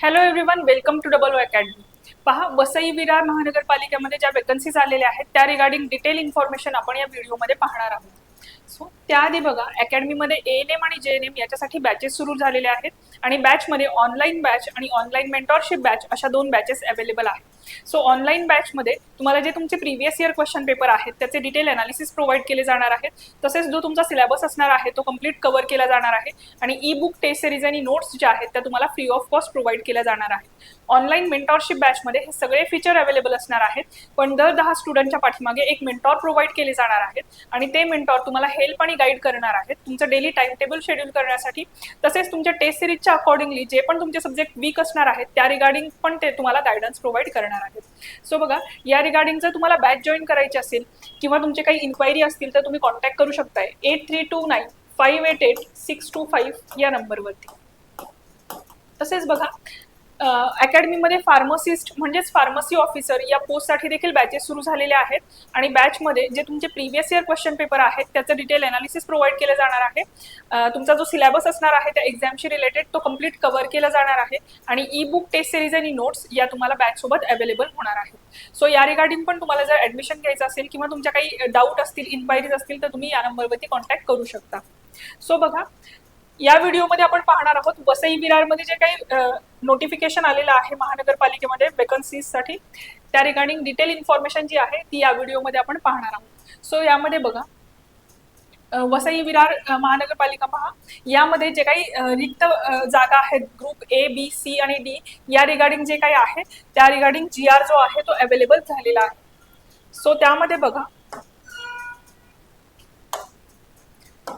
Hello everyone welcome to double academy पहा वसई विरार महानगरपालिकेमध्ये ज्या vacancies आलेल्या आहेत त्या रिगार्डिंग डिटेल इन्फॉर्मेशन आपण या व्हिडिओमध्ये पाहणार आहोत. सो त्याआधी बघा अकॅडमीमध्ये ए एन एम आणि जे एन एम याच्यासाठी बॅचेस सुरू झालेले आहेत आणि बॅचमध्ये ऑनलाईन बॅच आणि ऑनलाईन मेंटॉरशिप बॅच अशा दोन बॅचेस अवेलेबल आहेत. सो ऑनलाईन बॅचमध्ये तुम्हाला जे तुमचे प्रिव्हियस इयर क्वेश्चन पेपर आहेत त्याचे डिटेल अनालिसिस प्रोव्हाइड केले जाणार आहेत. तसेच जो तुमचा सिलेबस असणार आहे तो कंप्लीट कव्हर केला जाणार आहे. आणि ई बुक टेस्ट सिरीज आणि नोट्स ज्या आहेत त्या तुम्हाला फ्री ऑफ कॉस्ट प्रोव्हाइड केल्या जाणार आहेत. ऑनलाईन मेंटॉरशिप बॅचमध्ये हे सगळे फीचर अवेलेबल असणार आहेत. पण दर दहा स्टुडंटच्या पाठीमागे एक मेंटॉर प्रोव्हाइड केले जाणार आहेत. आणि ते मेंटॉर तुम्हाला हेल्प आणि गाईड करणार आहेत. तुमचं डेली टाइम टेबल शेड्यूल करण्यासाठी. तसेच तुमच्या टेस्ट सिरीजच्या अकॉर्डिंगली जे पण तुमचे सब्जेक्ट वीक असणार आहेत त्या रिगार्डिंग पण ते तुम्हाला गायडन्स प्रोव्हाइड करणार आहेत. सो बघा या रिगार्डिंग जर तुम्हाला बॅच जॉईन करायची असेल किंवा तुमचे काही इन्क्वायरी असतील तर तुम्ही कॉन्टॅक्ट करू शकताय. Eight three two nine five eight eight six two five या नंबरवरती तसेच बघा अकॅडमीमध्ये फार्मसिस्ट म्हणजेच फार्मसी ऑफिसर या पोस्टसाठी देखील बॅचेस सुरू झालेले आहेत. आणि बॅचमध्ये जे तुमचे प्रिव्हियस इयर क्वेश्चन पेपर आहेत त्याचं डिटेल अनालिसिस प्रोव्हाइड केलं जाणार आहे. तुमचा जो सिलेबस असणार आहे त्या एक्झामशी रिलेटेड तो कंप्लीट कव्हर केला जाणार आहे. आणि ई बुक टेस्ट सिरीज आणि नोट्स या तुम्हाला बॅचसोबत अवेलेबल होणार आहेत. सो या रिगार्डिंग पण तुम्हाला जर ॲडमिशन घ्यायचं असेल किंवा तुमच्या काही डाऊट असतील इन्क्वायरीज असतील तर तुम्ही या नंबरवरती कॉन्टॅक्ट करू शकता. सो बघा या व्हिडिओमध्ये आपण पाहणार आहोत वसई विरारमध्ये जे काही नोटिफिकेशन आलेलं आहे महानगरपालिकेमध्ये वेकन्सीजसाठी त्या रिगार्डिंग डिटेल इन्फॉर्मेशन जी आहे ती या व्हिडिओमध्ये आपण पाहणार आहोत. सो यामध्ये बघा वसई विरार महानगरपालिका पहा. यामध्ये जे काही रिक्त जागा आहेत ग्रुप ए बी सी आणि डी या रिगार्डिंग जे काही आहे त्या रिगार्डिंग जी आर जो आहे तो अवेलेबल झालेला आहे. सो त्यामध्ये बघा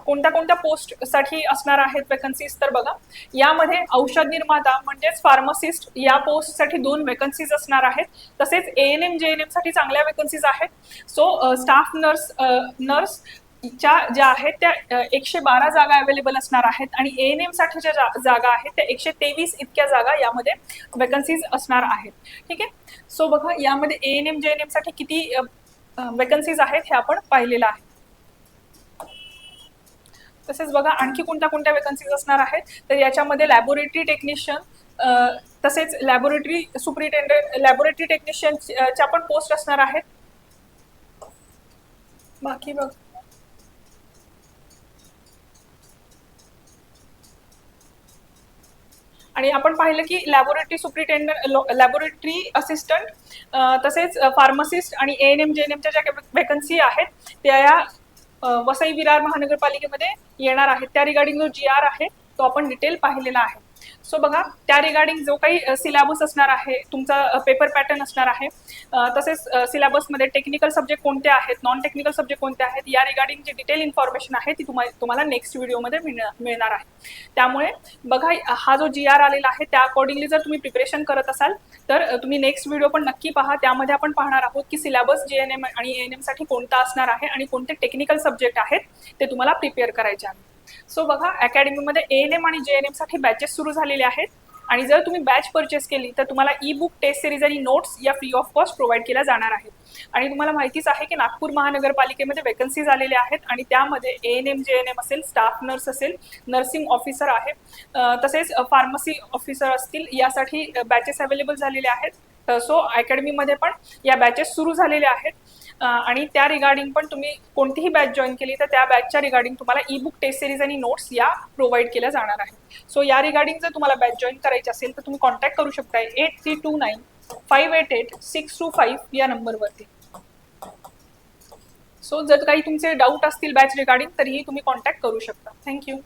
कोणत्या कोणत्या पोस्टसाठी असणार आहेत वेकन्सीज तर बघा. यामध्ये औषध निर्माता म्हणजेच फार्मसिस्ट या पोस्टसाठी दोन वेकन्सीज असणार आहेत. तसेच A N M G N एमसाठी चांगल्या वेकन्सीज आहेत. सो स्टाफ नर्स नर्स च्या ज्या आहेत त्या एकशे बारा जागा अवेलेबल असणार आहेत आणि ए एन एम साठीच्या ज्या जागा आहेत त्या एकशे तेवीस इतक्या जागा यामध्ये वेकन्सीज असणार आहेत. ठीक आहे? सो बघा यामध्ये A N M G N एमसाठी किती वेकन्सीज आहेत हे आपण पाहिलेलं आहे. तसेच बघा आणखी कोणत्या कोणत्या वेकन्सीज असणार आहेत? तर याच्यामध्ये लॅबोरेटरी टेक्निशियन तसेच लॅबोरेटरी सुपरिटेंडंट लॅबोरेटरी टेक्निशियनच्या पण पोस्ट असणार आहेत. बाकी बघ. आणि आपण पाहिलं की लॅबोरेटरी सुप्रिटेंडंट लॅबोरेटरी असिस्टंट तसेच फार्मसिस्ट आणि A N M G N एमच्या ज्या वेकन्सी आहेत त्या या वसई विरार महानगरपालिकेमध्ये येणार आहेत त्या रिगार्डिंग जो जी आर आहे तो आपण डिटेल पाहिलेला आहे. सो बघा त्या रिगार्डिंग जो काही सिलॅबस असणार आहे तुमचा पेपर पॅटर्न असणार आहे तसेच सिलॅबसमध्ये टेक्निकल सब्जेक्ट कोणते आहेत नॉन टेक्निकल सब्जेक्ट कोणते आहेत या रिगार्डिंग जी डिटेल इन्फॉर्मेशन आहे ती तुम्हाला तुम्हाला नेक्स्ट व्हिडिओमध्ये मिळणार मिळणार आहे. त्यामुळे बघा हा जो जी आर आलेला आहे त्या अकॉर्डिंगली जर तुम्ही प्रिपरेशन करत असाल तर तुम्ही नेक्स्ट व्हिडिओ पण नक्की पहा त्यामध्ये आपण पाहणार आहोत की सिलेबस जे एन एम आणि एन एमसाठी कोणता असणार आहे आणि कोणते टेक्निकल सब्जेक्ट आहेत ते तुम्हाला प्रिपेअर करायचे आहेत सो बघा अकॅडमीमध्ये ए एन एम आणि जे एन एमसाठी बॅचेस सुरू झालेले आहेत. आणि जर तुम्ही बॅच परचेस केली तर तुम्हाला ई बुक टेस्ट सिरीज आणि नोट्स या फ्री ऑफ कॉस्ट प्रोव्हाइड केल्या जाणार आहेत. आणि तुम्हाला माहितीच आहे की नागपूर महानगरपालिकेमध्ये वेकन्सीज आलेल्या आहेत आणि त्यामध्ये A N M G N M असेल स्टाफ नर्स असेल नर्सिंग ऑफिसर आहे तसेच फार्मसी ऑफिसर असतील यासाठी बॅचेस अवेलेबल झालेले आहेत. सो अकॅडमीमध्ये पण या बॅचेस सुरू झालेल्या आहेत. आणि त्या रिगार्डिंग पण तुम्ही कोणतीही बॅच जॉईन केली तर त्या बॅचच्या रिगार्डिंग तुम्हाला ई बुक टेस्ट सिरीज आणि नोट्स या प्रोव्हाइड केल्या जाणार आहेत. सो या रिगार्डिंग जर तुम्हाला बॅच जॉईन करायची असेल तर तुम्ही कॉन्टॅक्ट करू शकता. Eight three two nine five eight eight six two five या नंबरवरती सो जर काही तुमचे डाऊट असतील बॅच रिगार्डिंग तरीही तुम्ही कॉन्टॅक्ट करू शकता. थँक्यू